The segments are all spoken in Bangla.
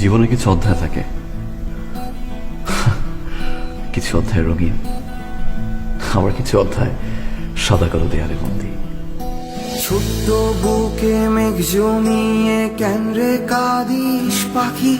জীবনে কিছু অধ্যায় থাকে। কিছু অধ্যায় রঙিন। আমার কিছু অধ্যায় সাদা কালো দেয়ারে বন্দি। ছোট্ট বুকে মেঘ জমিয়ে কেন রে কাদিস পাখি।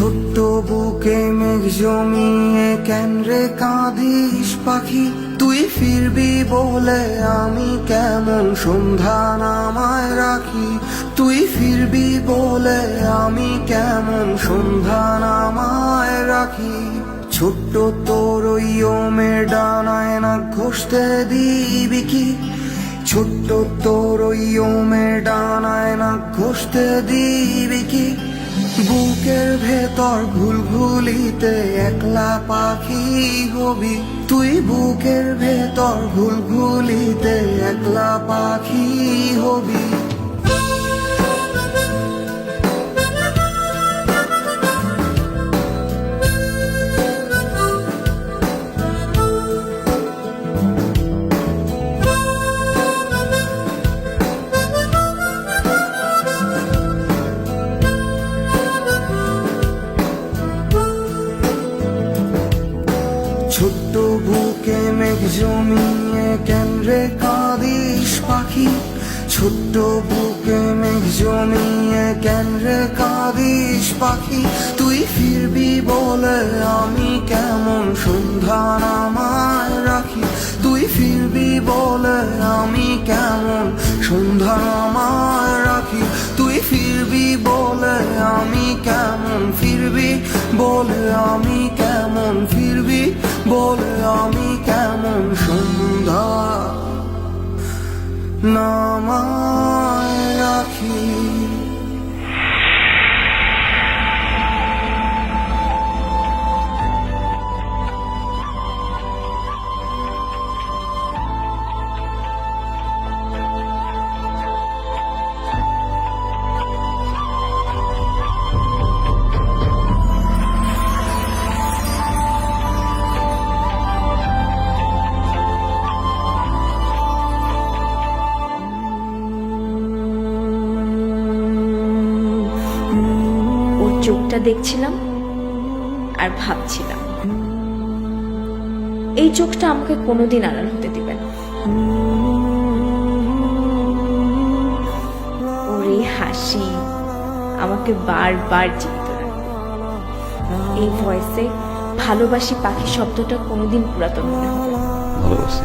ছোট্ট বুকে মেঘ জমিয়ে, কেন রে কাঁদিস পাখি? তুই ফিরবি বলে আমি কেমন? সন্ধান আমায় রাখি। তুই ফিরবি বলে আমি কেমন? সন্ধান আমায় রাখি। ছোট্ট তোর ওই ওমের ডানায় না ঘষতে দিবি কি? ছোট্ট তোর ওই ওমের ডানায় না ঘষতে দিবি কি? বুকের ভেতর ঘুলঘুলিতে একলা পাখি হবি। তুই বুকের ভেতর ঘুলঘুলিতে একলা পাখি হবি। জমিয়ে কেন রে কাঁদিস পাখি, ছোট্ট বুকে মেঘ জমিয়ে কেন রে কাঁদিস পাখি? তুই ফিরবি বলে আমি কেমন সন্ধান আমায় রাখি? তুই ফিরবি বলে আমি কেমন সন্ধান আমায় রাখি? তুই ফিরবি বলে আমি কেমন ফিরবি? বলে আমি কেমন ফিরবি? বলে আমি চোখটা দেখছিলাম আর ভাবছিলাম, এই চোখটা আমাকে কোনোদিন আড়াল হতে দিবে না। ওরে হাসি, আমাকে বারবার জীবিত রাখবে এই ভয়েসে ভালোবাসি পাখি শব্দটা কোনোদিন পুরাতন মনে হবে। ভালোবাসি।